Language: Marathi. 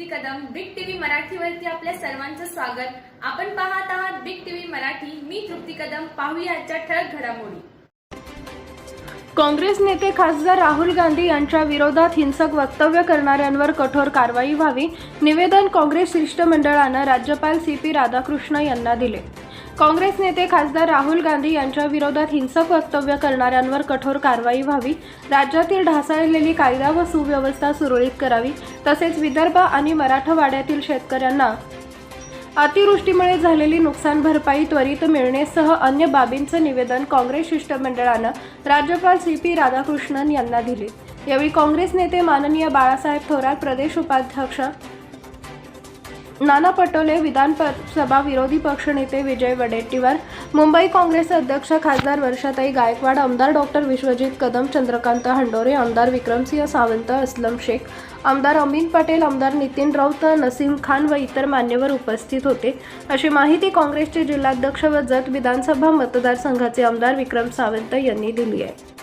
ती कदम बिग टीव्ही मराठीवरती आपल्या सर्वांचं स्वागत. आपण पाहत आहात बिग टीव्ही मराठी. मी तृप्ती कदम. पाहूया आजच्या ठळक घडामोडी. काँग्रेस नेते खासदार राहुल गांधी यांच्या विरोधात हिंसक वक्तव्य करणाऱ्यांवर कठोर कारवाई व्हावी निवेदन काँग्रेस शिष्टमंडळानं राज्यपाल सी पी राधाकृष्ण यांना दिले. काँग्रेस नेते खासदार राहुल गांधी यांच्या विरोधात हिंसक वक्तव्य करणाऱ्यांवर कठोर कारवाई व्हावी राज्यातील ढासळलेली कायदा व सुव्यवस्था सुरळीत करावी तसेच विदर्भ आणि मराठवाड्यातील शेतकऱ्यांना अतिवृष्टीमुळे झालेली नुकसान भरपाई त्वरित मिळणेसह अन्य बाबींचं निवेदन काँग्रेस शिष्टमंडळानं राज्यपाल सी पी राधाकृष्णन यांना दिले. यावेळी काँग्रेस नेते माननीय बाळासाहेब थोरात प्रदेश उपाध्यक्ष नाना पटोले विधान सभा विरोधी पक्षनेते विजय वडेट्टीवार मुंबई काँग्रेस अध्यक्ष खासदार वर्षाताई गायकवाड आमदार डॉक्टर विश्वजित कदम चंद्रकांत हंडोरे आमदार विक्रमसिंह सावंत असलम शेख आमदार अमित पटेल आमदार नितीन राऊत नसीम खान व इतर मान्यवर उपस्थित होते. अशी माहिती काँग्रेसचे जिल्हाध्यक्ष व जत विधानसभा मतदारसंघाचे आमदार विक्रम सावंत यांनी दिली आहे.